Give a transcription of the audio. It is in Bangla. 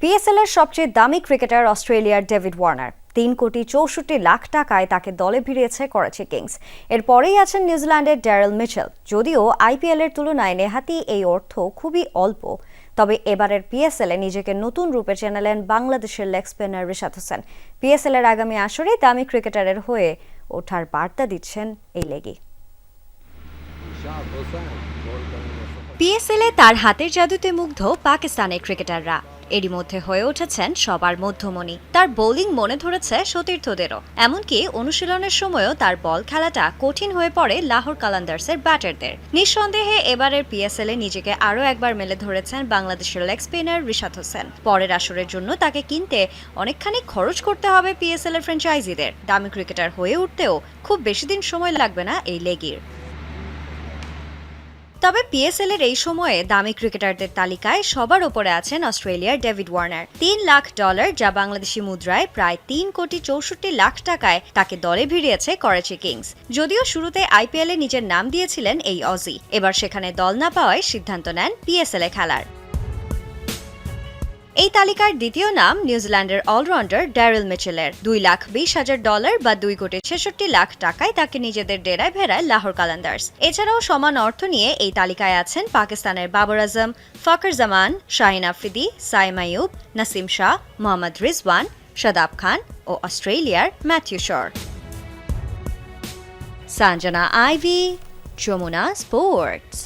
পিএসএল এর সবচেয়ে দামি ক্রিকেটার অস্ট্রেলিয়ার ডেভিড ওয়ার্নার। তিন কোটি চৌষট্টি লাখ টাকায় তাকে দলে ভিড়িয়েছে করাচি কিংস। এরপরেই আছেন নিউজিল্যান্ডের ড্যারেল মিচেল। যদিও আইপিএল এর তুলনায় নেহাতি এই অর্থ খুবই অল্প। তবে এবারের পিএসএল এ নিজেকে নতুন রূপে চেনালেন বাংলাদেশের leg spinner Rishad Hossain. PSL এর আগামী আসরে দামি ক্রিকেটারের হয়ে ওঠার বার্তা দিচ্ছেন এই লেগি। পিএসএল এ তার হাতের জাদুতে মুগ্ধ পাকিস্তানের ক্রিকেটাররা। এরই মধ্যে হয়ে উঠেছেন সবার মধ্যমণি। তার বোলিং মনে ধরেছে সতীর্থদেরও। এমনকি অনুশীলনের সময়ও তার বল খেলাটা কঠিন হয়ে পড়ে লাহোর কালান্দার্সের ব্যাটারদের। নিঃসন্দেহে এবারের পিএসএল এ নিজেকে আরও একবার মেলে ধরেছেন বাংলাদেশের লেগ স্পিনার রিশাদ হোসেন। পরের আসরের জন্য তাকে কিনতে অনেকখানি খরচ করতে হবে পিএসএল এর ফ্র্যাঞ্চাইজিদের। দামি ক্রিকেটার হয়ে উঠতেও খুব বেশি দিন সময় লাগবে না এই লেগির। তবে পিএসএল এর এই সময়ে দামি ক্রিকেটারদের তালিকায় সবার ওপরে আছেন অস্ট্রেলিয়ার ডেভিড ওয়ার্নার। তিন লাখ ডলার যা বাংলাদেশি মুদ্রায় প্রায় তিন কোটি চৌষট্টি লাখ টাকায় তাকে দলে ভিড়িয়েছে করাচি কিংস। যদিও শুরুতে আইপিএলে নিজের নাম দিয়েছিলেন এই অজি এবার সেখানে দল না পাওয়ায় সিদ্ধান্ত নেন পিএসএল এ খেলার। এই তালিকার দ্বিতীয় নাম নিউজিল্যান্ডের অলরাউন্ডার ড্যারেল মিচেলের। দুই লাখ বিশ হাজার ডলার বা দুই কোটি ছেষট্টি লাখ টাকায় তাকে নিজেদের ডেরায় ভেড়ায় লাহোর কালান্দার্স। এছাড়াও সমান অর্থ নিয়ে এই তালিকায় আছেন পাকিস্তানের বাবর আজম, ফখর জামান, শাহিন আফ্রিদি, সাইম আইয়ুব, নাসিম শাহ, মোহাম্মদ রিজওয়ান, শাদাব খান ও অস্ট্রেলিয়ার Matthew শর। Sanjana Ivy, Jamuna sports.